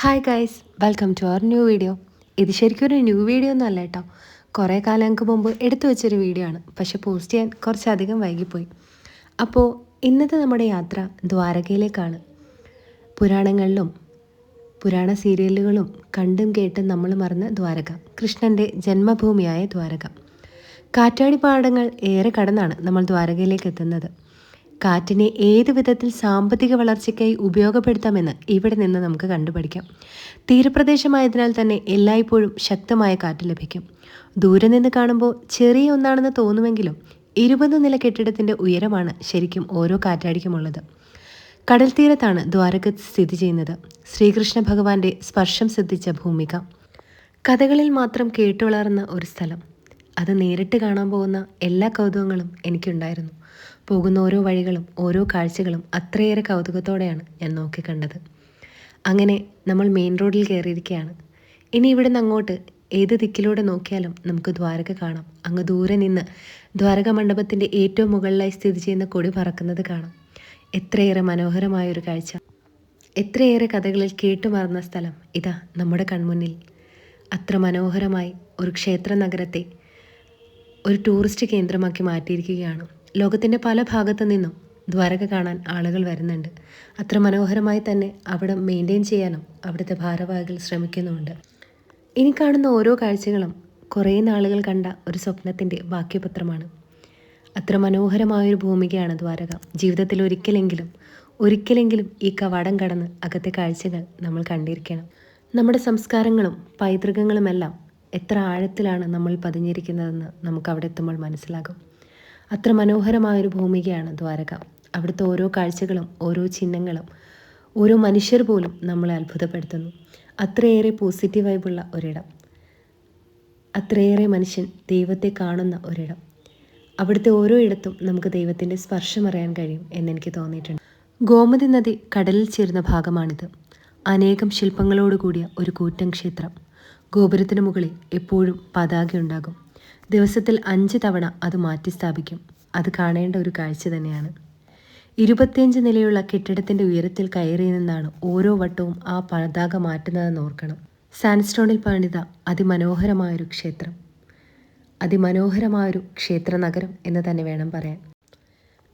Hi guys welcome to our new video ഇത് ശരിക്കും ഒരു ന്യൂ വീഡിയോ ഒന്നും അല്ല കേട്ടോ. കുറേ കാലങ്ങൾക്ക് മുമ്പ് എടുത്തു വെച്ചൊരു വീഡിയോ ആണ്. പക്ഷെ പോസ്റ്റ് ചെയ്യാൻ കുറച്ചധികം വൈകിപ്പോയി. അപ്പോൾ ഇന്നത്തെ നമ്മുടെ യാത്ര ദ്വാരകയിലേക്കാണ്. പുരാണങ്ങളിലും പുരാണ സീരിയലുകളും കണ്ടും കേട്ടും നമ്മൾ മറന്ന ദ്വാരക. കൃഷ്ണന്റെ ജന്മഭൂമിയായ ദ്വാരക. കാറ്റാടി പാടങ്ങൾ ഏറെ കടന്നാണ് നമ്മൾ ദ്വാരകയിലേക്ക് എത്തുന്നത്. കാറ്റിനെ ഏത് വിധത്തിൽ സാമ്പത്തിക വളർച്ചയ്ക്കായി ഉപയോഗപ്പെടുത്താമെന്ന് ഇവിടെ നിന്ന് നമുക്ക് കണ്ടുപഠിക്കാം. തീരപ്രദേശമായതിനാൽ തന്നെ എല്ലായ്പ്പോഴും ശക്തമായ കാറ്റ് ലഭിക്കും. ദൂരെ നിന്ന് കാണുമ്പോൾ ചെറിയ ഒന്നാണെന്ന് തോന്നുമെങ്കിലും ഇരുപത് നില കെട്ടിടത്തിന്റെ ഉയരമാണ് ശരിക്കും ഓരോ കാറ്റാടിക്കുമുള്ളത്. കടൽ തീരത്താണ് ദ്വാരക സ്ഥിതി ചെയ്യുന്നത്. ശ്രീകൃഷ്ണ ഭഗവാന്റെ സ്പർശം സിദ്ധിച്ച ഭൂമിക. കഥകളിൽ മാത്രം കേട്ടുവളർന്ന ഒരു സ്ഥലം. അത് നേരിട്ട് കാണാൻ പോകുന്ന എല്ലാ കൗതുകങ്ങളും എനിക്കുണ്ടായിരുന്നു. പോകുന്ന ഓരോ വഴികളും ഓരോ കാഴ്ചകളും അത്രയേറെ കൗതുകത്തോടെയാണ് ഞാൻ നോക്കിക്കണ്ടത്. അങ്ങനെ നമ്മൾ മെയിൻ റോഡിൽ കയറിയിരിക്കുകയാണ് ഇനി ഇവിടെ നിന്ന് അങ്ങോട്ട് ഏത് ദിക്കിലൂടെ നോക്കിയാലും നമുക്ക് ദ്വാരക കാണാം. അങ്ങ് ദൂരെ നിന്ന് ദ്വാരക മണ്ഡപത്തിന്റെ ഏറ്റവും മുകളിലായി സ്ഥിതി ചെയ്യുന്ന കൊടി പറക്കുന്നത് കാണാം. എത്രയേറെ മനോഹരമായൊരു കാഴ്ച. എത്രയേറെ കഥകളിൽ കേട്ടുമറന്ന സ്ഥലം ഇതാ നമ്മുടെ കൺമുന്നിൽ. അത്ര മനോഹരമായി ഒരു ക്ഷേത്ര നഗരത്തെ ഒരു ടൂറിസ്റ്റ് കേന്ദ്രമാക്കി മാറ്റിയിരിക്കുകയാണ്. ലോകത്തിന്റെ പല ഭാഗത്തു നിന്നും ദ്വാരക കാണാൻ ആളുകൾ വരുന്നുണ്ട്. അത്ര മനോഹരമായി തന്നെ അവിടെ മെയിന്റെയിൻ ചെയ്യാനും അവിടുത്തെ ഭാരവാഹികൾ ശ്രമിക്കുന്നുമുണ്ട്. ഇനി കാണുന്ന ഓരോ കാഴ്ചകളും കുറേ നാളുകൾ കണ്ട ഒരു സ്വപ്നത്തിന്റെ വാക്യപത്രമാണ്. അത്ര മനോഹരമായൊരു ഭൂമികയാണ് ദ്വാരക. ജീവിതത്തിൽ ഒരിക്കലെങ്കിലും ഒരിക്കലെങ്കിലും ഈ കവാടം കടന്ന് അകത്തെ കാഴ്ചകൾ നമ്മൾ കണ്ടിരിക്കണം. നമ്മുടെ സംസ്കാരങ്ങളും പൈതൃകങ്ങളുമെല്ലാം എത്ര ആഴത്തിലാണ് നമ്മൾ പതിഞ്ഞിരിക്കുന്നതെന്ന് നമുക്ക് അവിടെ എത്തുമ്പോൾ മനസ്സിലാകും. അത്ര മനോഹരമായ ഒരു ഭൂമികയാണ് ദ്വാരക. അവിടുത്തെ ഓരോ കാഴ്ചകളും ഓരോ ചിഹ്നങ്ങളും ഓരോ മനുഷ്യർ പോലും നമ്മളെ അത്ഭുതപ്പെടുത്തുന്നു. അത്രയേറെ പോസിറ്റീവ് ഒരിടം. അത്രയേറെ മനുഷ്യൻ ദൈവത്തെ കാണുന്ന ഒരിടം. അവിടുത്തെ ഓരോ ഇടത്തും നമുക്ക് ദൈവത്തിന്റെ സ്പർശം അറിയാൻ കഴിയും എന്നെനിക്ക് തോന്നിയിട്ടുണ്ട്. ഗോമതി നദി കടലിൽ ചേരുന്ന ഭാഗമാണിത്. അനേകം ശില്പങ്ങളോട് കൂടിയ ഒരു കൂറ്റൻ ക്ഷേത്രം. ഗോപുരത്തിന് മുകളിൽ എപ്പോഴും പതാക ഉണ്ടാകും. ദിവസത്തിൽ അഞ്ച് തവണ അത് മാറ്റി സ്ഥാപിക്കും. അത് കാണേണ്ട ഒരു കാഴ്ച തന്നെയാണ്. ഇരുപത്തിയഞ്ച് നിലയുള്ള കെട്ടിടത്തിന്റെ ഉയരത്തിൽ കയറി നിന്നാണ് ഓരോ വട്ടവും ആ പതാക മാറ്റുന്നതെന്ന് ഓർക്കണം. സാൻസ്റ്റോണിൽ പണിത അതിമനോഹരമായൊരു ക്ഷേത്രം. അതിമനോഹരമായൊരു ക്ഷേത്ര നഗരം എന്ന് തന്നെ വേണം പറയാൻ.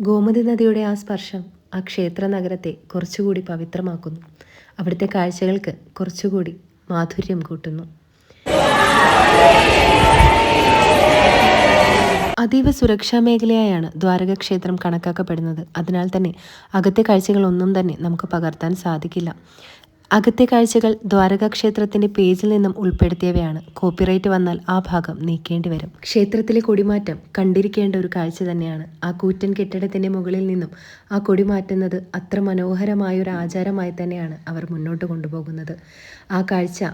ഗോമതി നദിയുടെ ആ സ്പർശം ആ ക്ഷേത്ര നഗരത്തെ കുറച്ചുകൂടി പവിത്രമാക്കുന്നു. അവിടുത്തെ കാഴ്ചകൾക്ക് കുറച്ചുകൂടി മാധുര്യം കൂട്ടുന്നു. അതീവ സുരക്ഷാ മേഖലയായാണ് ദ്വാരക ക്ഷേത്രം കണക്കാക്കപ്പെടുന്നത്. അതിനാൽ തന്നെ അകത്തെ കാഴ്ചകളൊന്നും തന്നെ നമുക്ക് പകർത്താൻ സാധിക്കില്ല. അകത്തെ കാഴ്ചകൾ ദ്വാരക ക്ഷേത്രത്തിന്റെ പേജിൽ നിന്നും ഉൾപ്പെടുത്തിയവയാണ്. കോപ്പിറൈറ്റ് വന്നാൽ ആ ഭാഗം നീക്കേണ്ടി വരും. ക്ഷേത്രത്തിലെ കൊടിമാറ്റം കണ്ടിരിക്കേണ്ട ഒരു കാഴ്ച തന്നെയാണ്. ആ കൂറ്റൻ കെട്ടിടത്തിന്റെ മുകളിൽ നിന്നും ആ കൊടി മാറ്റുന്നത് അത്ര മനോഹരമായ ഒരു ആചാരമായി തന്നെയാണ് അവർ മുന്നോട്ട് കൊണ്ടുപോകുന്നത്. ആ കാഴ്ച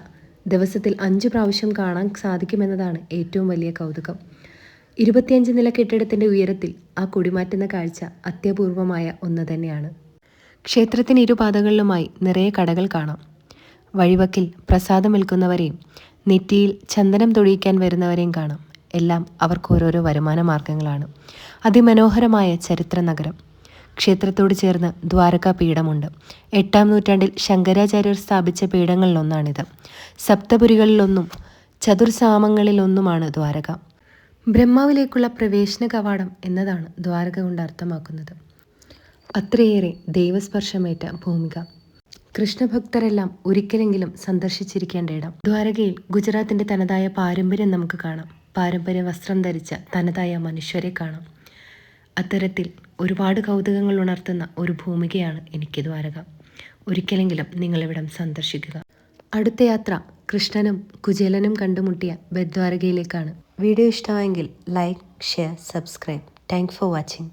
ദിവസത്തിൽ അഞ്ചു പ്രാവശ്യം കാണാൻ സാധിക്കുമെന്നതാണ് ഏറ്റവും വലിയ കൗതുകം. ഇരുപത്തിയഞ്ച് നില കെട്ടിടത്തിന്റെ ഉയരത്തിൽ ആ കൊടിമാറ്റുന്ന കാഴ്ച അത്യപൂർവമായ ഒന്ന് തന്നെയാണ്. ക്ഷേത്രത്തിന് ഇരുപാതകളിലുമായി നിറയെ കടകൾ കാണാം. വഴിവക്കിൽ പ്രസാദം വിൽക്കുന്നവരെയും നെറ്റിയിൽ ചന്ദനം തൊഴിയിക്കാൻ വരുന്നവരെയും കാണാം. എല്ലാം അവർക്ക് ഓരോരോ വരുമാന മാർഗങ്ങളാണ്. അതിമനോഹരമായ ചരിത്ര നഗരം. ക്ഷേത്രത്തോട് ചേർന്ന് ദ്വാരക പീഠമുണ്ട്. എട്ടാം നൂറ്റാണ്ടിൽ ശങ്കരാചാര്യർ സ്ഥാപിച്ച പീഠങ്ങളിലൊന്നാണിത്. സപ്തപുരികളിലൊന്നും ചതുർസാമങ്ങളിലൊന്നുമാണ് ദ്വാരക. ബ്രഹ്മാവിലേക്കുള്ള പ്രവേശന കവാടം എന്നതാണ് ദ്വാരക കൊണ്ട് അർത്ഥമാക്കുന്നത്. അത്രയേറെ ദൈവസ്പർശമേറ്റ ഭൂമിക. കൃഷ്ണഭക്തരെല്ലാം ഒരിക്കലെങ്കിലും സന്ദർശിച്ചിരിക്കേണ്ട ഇടം. ദ്വാരകയിൽ ഗുജറാത്തിന്റെ തനതായ പാരമ്പര്യം നമുക്ക് കാണാം. പാരമ്പര്യ വസ്ത്രം ധരിച്ച തനതായ മനുഷ്യരെ കാണാം. അത്തരത്തിൽ ഒരുപാട് കൗതുകങ്ങൾ ഉണർത്തുന്ന ഒരു ഭൂമികയാണ് എനിക്ക് ദ്വാരക. ഒരിക്കലെങ്കിലും നിങ്ങളിവിടം സന്ദർശിക്കുക. അടുത്ത യാത്ര കൃഷ്ണനും കുചേലനും കണ്ടുമുട്ടിയ ബദ്വാരകയിലേക്കാണ് വീഡിയോ ഇഷ്ടമായെങ്കിൽ like share subscribe. Thank for watching